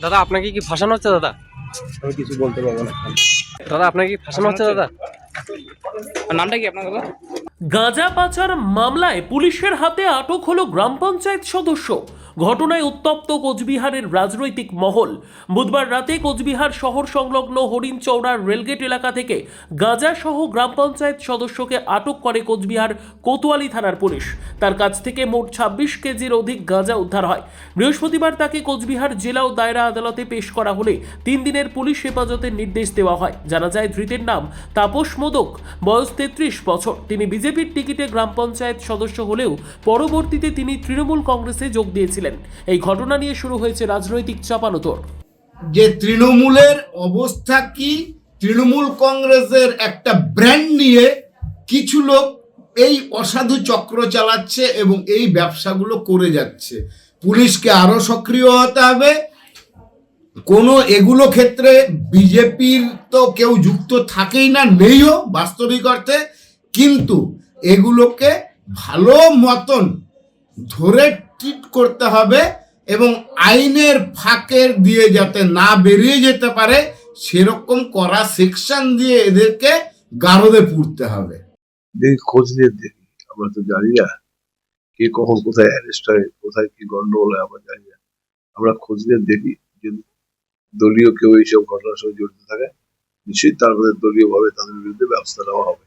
দাদা আপনাকে কি ফাঁসানো হচ্ছে দাদা? আমি কিছু বলতে পারব না। দাদা আপনাকে কি ফাঁসানো হচ্ছে দাদা? নামটা কি আপনার দাদা? গাঁজা পাচার মামলায় পুলিশের হাতে আটক হলো গ্রাম পঞ্চায়েত সদস্য। ঘটনায় উত্তপ্ত কোচবিহারের রাজনৈতিক মহল। বুধবার রাতে কোচবিহার শহর সংলগ্ন হরিণ চৌড়ার রেলগেট এলাকা থেকে গাঁজা সহ গ্রাম পঞ্চায়েত সদস্যকে আটক করে কোচবিহার কোতোয়ালি থানার পুলিশ। তার কাছ থেকে মোট ছাব্বিশ কেজির অধিক গাঁজা উদ্ধার হয়। বৃহস্পতিবার তাকে কোচবিহার জেলা ও দায়রা আদালতে পেশ করা হলে তিন দিনের পুলিশ হেফাজতের নির্দেশ দেওয়া হয়। জানা যায়, ধৃতের নাম তাপস মোদক। বয়স তেত্রিশ বছর। তিনি বিজেপির টিকিটে গ্রাম পঞ্চায়েত সদস্য হলেও পরবর্তীতে তিনি তৃণমূল কংগ্রেসে যোগ দিয়েছিলেন। এই ঘটনা নিয়ে শুরু হয়েছে রাজনৈতিক চাপানোতর। যে তৃণমূলের অবস্থা কি, তৃণমূল কংগ্রেসের একটা ব্র্যান্ড নিয়ে কিছু লোক এই অসাধু চক্র চালাচ্ছে এবং এই ব্যবসাগুলো করে যাচ্ছে। পুলিশকে আরও সক্রিয় হতে হবে। কোনো এগুলো ক্ষেত্রে বিজেপির তো কেউ যুক্ত থাকেই না, নেইও বাস্তবিক অর্থে। কিন্তু এগুলোকে ভালো মতন ধরে ট্রিট করতে হবে এবং আইনের ফাঁকের দিয়ে যাতে না বেরিয়ে যেতে পারে, সেরকম করা সেকশন দিয়ে এদেরকে গারদে পুড়তে হবে। খোঁজ নিয়ে আমরা তো জানি না কে কখন কোথায় অ্যারেস্ট হয়, কোথায় কি গন্ডগোল হয়, আমরা জানি না। আমরা খোঁজ নিয়ে দেখি, যদি দলীয় কেউ এইসব ঘটনার সঙ্গে জড়িত থাকে নিশ্চয়ই তার মধ্যে দলীয় ভাবে তাদের বিরুদ্ধে ব্যবস্থা নেওয়া হবে।